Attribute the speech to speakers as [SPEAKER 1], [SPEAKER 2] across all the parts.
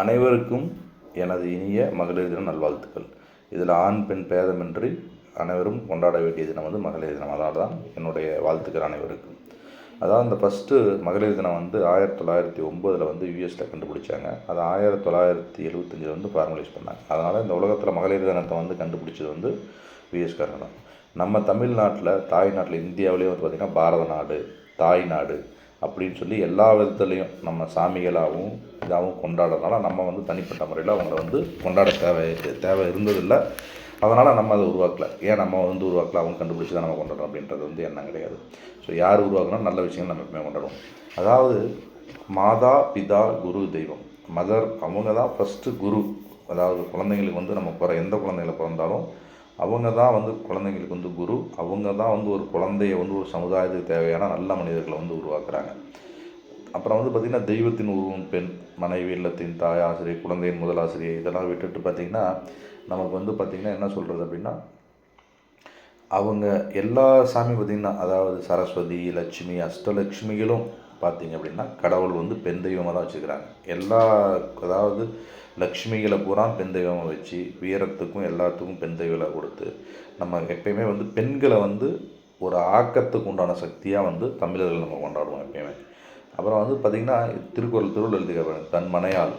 [SPEAKER 1] அனைவருக்கும் எனது இனிய மகளிர் தின நல்வாழ்த்துக்கள். இதில் ஆண் பெண் பேதமின்றி அனைவரும் கொண்டாட வேண்டிய தினம் வந்து மகளிர் தினம். அதனால் தான் என்னுடைய வாழ்த்துக்கள் அனைவருக்கும். அதாவது இந்த ஃபஸ்ட்டு மகளிர் தினம் வந்து ஆயிரத்தி தொள்ளாயிரத்தி ஒம்போதில் வந்து யூஎஸில் கண்டுபிடிச்சாங்க. அது ஆயிரத்தி தொள்ளாயிரத்தி எழுபத்தஞ்சில் வந்து ஃபார்மலைஸ் பண்ணாங்க. அதனால் இந்த உலகத்தில் மகளிர் தினத்தை வந்து கண்டுபிடிச்சது வந்து யூஎஸ்காரங்க தான். நம்ம தமிழ்நாட்டில் தாய்நாட்டில் இந்தியாவிலேயே வந்து பார்த்திங்கன்னா பாரத நாடு தாய் நாடு அப்படின்னு சொல்லி எல்லா விதத்துலேயும் நம்ம சாமிகளாகவும் இதாகவும் கொண்டாடுறதுனால நம்ம வந்து தனிப்பட்ட முறையில் அவங்கள வந்து கொண்டாட தேவை தேவை இருந்ததில்லை. அதனால் நம்ம அதை உருவாக்கல. ஏன் நம்ம வந்து உருவாக்கல? அவங்க கண்டுபிடிச்சி தான் நம்ம கொண்டாடுறோம் அப்படின்றது வந்து எண்ணம் கிடையாது. ஸோ யார் உருவாக்கணும் நல்ல விஷயங்கள் நம்ம எப்பவுமே கொண்டாடுவோம். அதாவது மாதா பிதா குரு தெய்வம். மதர் அவங்க தான் ஃபஸ்ட்டு குரு. அதாவது குழந்தைங்களுக்கு வந்து நம்ம பிற எந்த குழந்தைகளை பிறந்தாலும் அவங்க தான் வந்து குழந்தைங்களுக்கு வந்து குரு. அவங்க தான் வந்து ஒரு குழந்தைய வந்து ஒரு சமுதாயத்துக்கு தேவையான நல்ல மனிதர்களை வந்து உருவாக்குறாங்க. அப்புறம் வந்து பார்த்திங்கன்னா தெய்வத்தின் உருவம் பெண் மனைவி இல்லத்தின் தாய் ஆசிரியர் குழந்தையின் முதலாசிரியர் இதெல்லாம் விட்டுட்டு பார்த்திங்கன்னா நமக்கு வந்து பார்த்திங்கன்னா என்ன சொல்கிறது அப்படின்னா அவங்க எல்லா சாமி பார்த்திங்கன்னா அதாவது சரஸ்வதி லட்சுமி அஷ்டலட்சுமிகளும் பார்த்திங்க அப்படின்னா கடவுள் வந்து பெண் தெய்வமாக தான் வச்சுக்கிறாங்க. எல்லா அதாவது லக்ஷ்மிகளை பூரா பெண் தெய்வமாக வச்சு வீரத்துக்கும் எல்லாத்துக்கும் பெண் தெய்வங்களை கொடுத்து நம்ம எப்பயுமே வந்து பெண்களை வந்து ஒரு ஆக்கத்துக்கு உண்டான சக்தியாக வந்து தமிழர்கள் நம்ம கொண்டாடுவோம் எப்பயுமே. அப்புறம் வந்து பார்த்திங்கன்னா திருக்குறள் திருவள்ளுவர் எழுதிக்க தன் மனையால்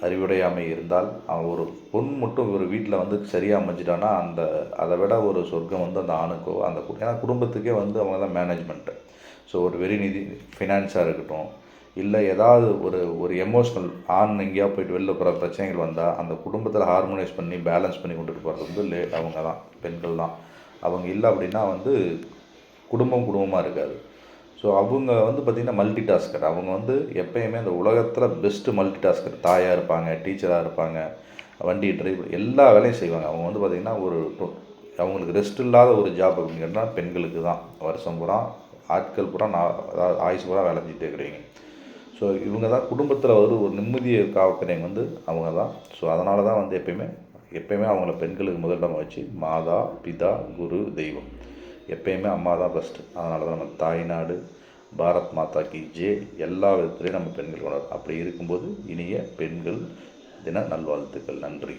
[SPEAKER 1] அறிவுடையாமை இருந்தால் அவன் ஒரு பொன் மட்டும் ஒரு வீட்டில் வந்து சரியாக அமைஞ்சிட்டான்னா அந்த அதை விட ஒரு சொர்க்கம் வந்து அந்த ஆணுக்கோ அந்த கு- ஏன்னா குடும்பத்துக்கே வந்து அவங்க தான் மேனேஜ்மெண்ட்டு ஸோ ஒரு வெறிநிதி ஃபினான்ஸாக இருக்கட்டும் இல்லை ஏதாவது ஒரு ஒரு எமோஷ்னல் ஆண் எங்கேயா போயிட்டு வெளில போகிற பிரச்சனைகள் வந்தால் அந்த குடும்பத்தில் ஹார்மோனைஸ் பண்ணி பேலன்ஸ் பண்ணி கொண்டுட்டு போகிறது வந்து லே அவங்க தான் பெண்கள் தான். அவங்க இல்லை அப்படின்னா வந்து குடும்பம் குடும்பமாக இருக்காது. ஸோ அவங்க வந்து பார்த்திங்கன்னா மல்டி டாஸ்கர் அவங்க வந்து எப்பயுமே அந்த உலகத்தில் பெஸ்ட்டு மல்டி டாஸ்கர் தாயாக இருப்பாங்க டீச்சராக இருப்பாங்க வண்டி டிரைவர் எல்லா வேலையும் செய்வாங்க. அவங்க வந்து பார்த்திங்கன்னா ஒரு அவங்களுக்கு ரெஸ்ட் இல்லாத ஒரு ஜாப் அப்படின்னு கேட்டால் பெண்களுக்கு தான். வருஷம் பூரா ஆட்கள் பூரா நான் அதாவது ஆயுசு பூரா வேலை செஞ்சுட்டே இருக்கிறீங்க. ஸோ இவங்க தான் குடும்பத்தில் ஒரு ஒரு நிம்மதியை காவக்கிறவங்க வந்து அவங்க தான். ஸோ அதனால தான் வந்து எப்பயுமே எப்பயுமே அவங்கள பெண்களுக்கு முதலிடம் வச்சு மாதா பிதா குரு தெய்வம். எப்பயுமே அம்மா தான் ஃபஸ்ட்டு அதனால தான் நம்ம தாய்நாடு பாரத் மாதா கி ஜே எல்லா விதத்துலேயும் நம்ம பெண்கள் கொண்டாடுறோம் அப்படி இருக்கும்போது இனிய பெண்கள் தின நல்வாழ்த்துக்கள். நன்றி.